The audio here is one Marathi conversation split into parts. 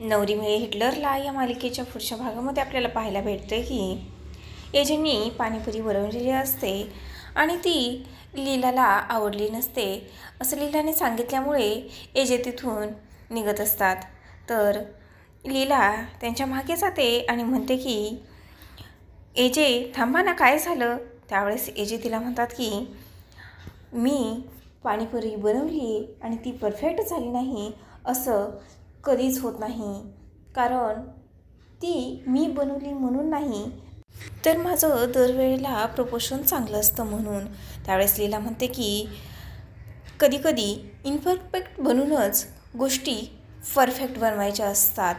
नवरी मिळे हिटलरला या मालिकेच्या पुढच्या भागामध्ये आपल्याला पाहायला भेटते की एजेंनी पाणीपुरी बनवलेली असते आणि ती लीलाला आवडली नसते असं लीलाने सांगितल्यामुळे एजे तिथून निघत असतात. तर लीला त्यांच्या मागे जाते आणि म्हणते की एजे थांबा ना काय झालं? त्यावेळेस एजे तिला म्हणतात की मी पाणीपुरी बनवली आणि ती परफेक्ट झाली नाही असं कधीच होत नाही. कारण ती मी बनवली म्हणून नाही. तर माझं दरवेळेला प्रपोशन चांगलं असतं म्हणून. त्यावेळेस लीला म्हणते की कधीकधी इनपरफेक्ट बनूनच गोष्टी परफेक्ट बनवायच्या असतात.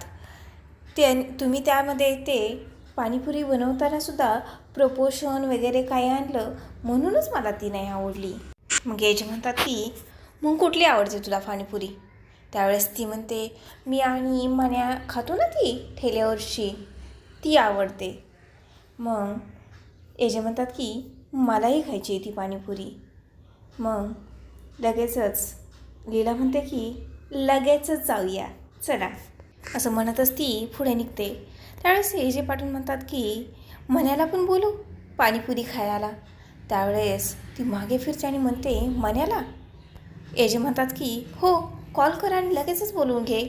ते तुम्ही त्यामध्ये ते पाणीपुरी बनवतानासुद्धा प्रपोशन वगैरे काय आणलं म्हणूनच मला ती नाही आवडली. मग याचे म्हणतात की मग कुठली आवडते तुला पाणीपुरी? त्यावेळेस ती म्हणते मी आणि मण्या खातो ना ती ठेल्यावरची ती आवडते. मग एजे म्हणतात की मलाही खायची आहे ती पाणीपुरी. मग लगेचच लीला म्हणते की लगेचच जाऊया चला. असं म्हणतच ती पुढे निघते. त्यावेळेस एजे पाटील म्हणतात की मन्याला पण बोलू पाणीपुरी खायला. त्यावेळेस ती मागे फिरते आणि म्हणते मन्याला एजे म्हणतात की हो. कॉल कर आणि लगेचच बोलवून घे.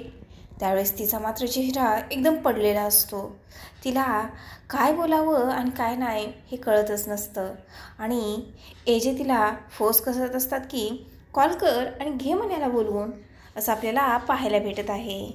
त्यावेळेस तिचा मात्र चेहरा एकदम पडलेला असतो. तिला काय बोलावं आणि काय नाही हे कळतच नसतं. आणि एजे तिला फोर्स करत असतात की कॉल कर आणि घे म्हणायला बोलवून. असं आपल्याला पाहायला भेटत आहे.